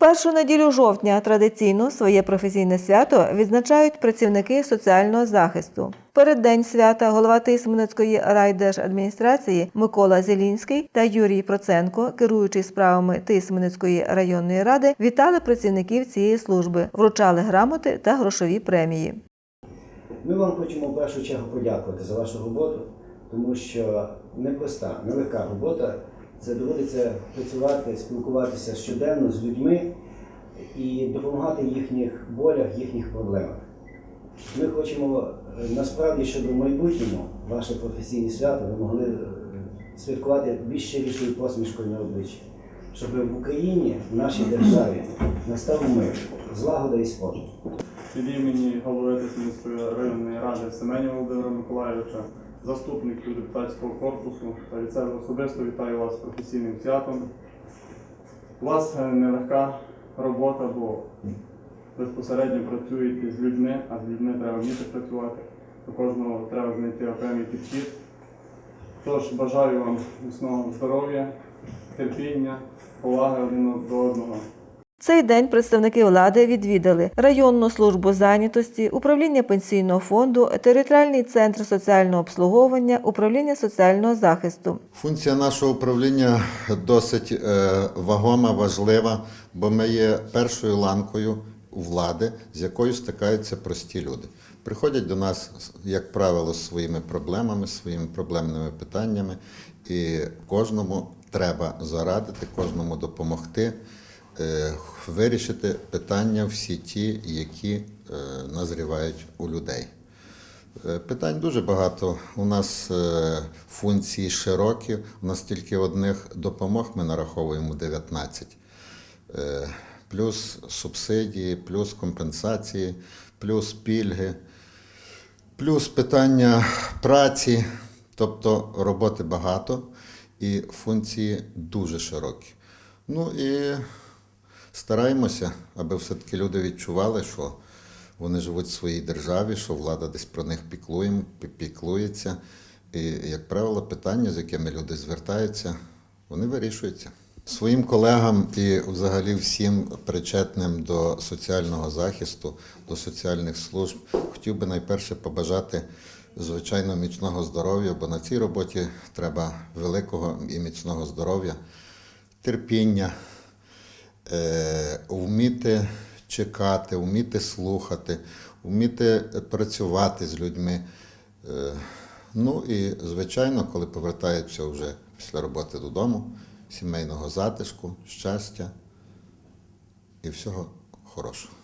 Першу неділю жовтня традиційно своє професійне свято відзначають працівники соціального захисту. Перед день свята голова Тисменецької райдержадміністрації Микола Зелінський та Юрій Проценко, керуючий справами Тисменецької районної ради, вітали працівників цієї служби, вручали грамоти та грошові премії. Ми вам хочемо в першу чергу подякувати за вашу роботу, тому що непроста, нелегка робота. Це доводиться працювати, спілкуватися щоденно з людьми і допомагати їхніх болях, їхніх проблемах. Ми хочемо е, насправді, щоб в майбутньому ваше професійне свято ви могли е, святкувати більш щирішою посмішкою на обличчі, щоб в Україні, в нашій державі, настав мир, злагода і спокій. Від імені голови Тисменської районної ради Семенія Володимира Миколайовича, заступників депутатського корпусу та від особисто вітаю вас з професійним святом. У вас е, нелегка робота, бо безпосередньо працюєте з людьми, а з людьми треба вміти працювати. До кожного треба знайти окремий підхід. Тож бажаю вам міцного здоров'я, терпіння, поваги один до одного. Цей день представники влади відвідали районну службу зайнятості, управління пенсійного фонду, територіальний центр соціального обслуговування, управління соціального захисту. Функція нашого управління досить е, вагома, важлива, бо ми є першою ланкою влади, з якою стикаються прості люди. Приходять до нас, як правило, з своїми проблемами, своїми проблемними питаннями, і кожному треба зарадити, кожному допомогти. Е, Вирішити питання всі ті, які е, назрівають у людей. Е, Питань дуже багато. У нас функції широкі. У нас тільки одних допомог ми нараховуємо 19. Е, Плюс субсидії, плюс компенсації, плюс пільги, плюс питання праці. Тобто роботи багато і функції дуже широкі. Ну і стараємося, аби все-таки люди відчували, що вони живуть в своїй державі, що влада десь про них піклує, піклується. І, як правило, питання, з якими люди звертаються, вони вирішуються. Своїм колегам і взагалі всім причетним до соціального захисту, до соціальних служб, хотів би найперше побажати звичайно міцного здоров'я, бо на цій роботі треба великого і міцного здоров'я, терпіння, вміти чекати, вміти слухати, вміти працювати з людьми. Е, ну і, звичайно, коли повертаються вже після роботи додому, сімейного затишку, щастя і всього хорошого.